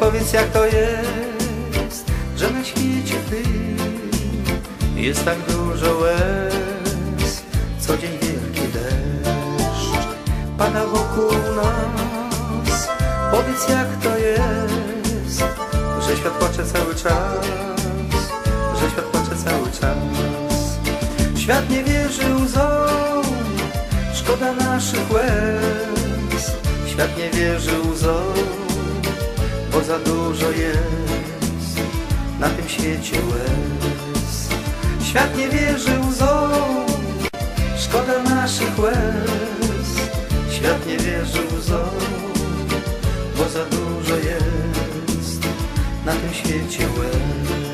powiedz jak to jest, że na świecie tym jest tak dużo łez. Co dzień wielki deszcz pada wokół nas. Powiedz jak to jest, że świat płacze cały czas, że świat płacze cały czas. Świat nie wierzy łzom, szkoda naszych łez. Świat nie wierzy łzom, bo za dużo jest na tym świecie łez. Świat nie wierzy łzom, szkoda naszych łez. Świat nie wierzy łzom, bo za dużo jest na tym świecie łez.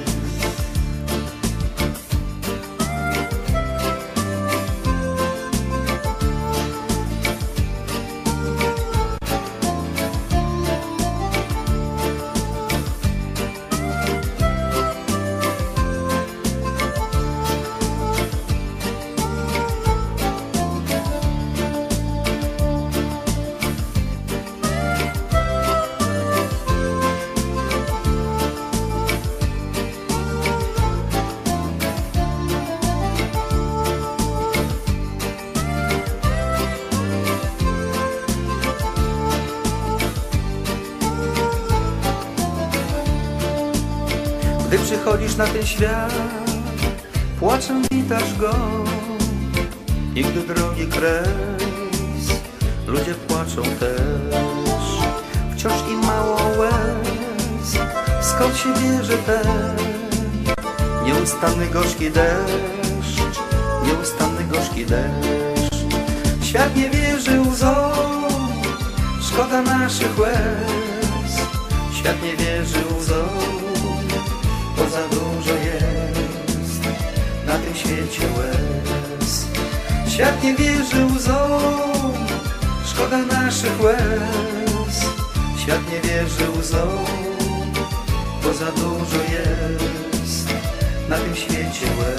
Gdy przychodzisz na ten świat, płaczem witasz go. I gdy drogi kres, ludzie płaczą też. Wciąż im mało łez, skąd się bierze ten nieustanny gorzki deszcz, nieustanny gorzki deszcz. Świat nie wierzy łzom, szkoda naszych łez. Świat nie wierzy łzom, bo za dużo jest na tym świecie łez. Świat nie wierzy łzom, szkoda naszych łez. Świat nie wierzy łzom, bo za dużo jest na tym świecie łez.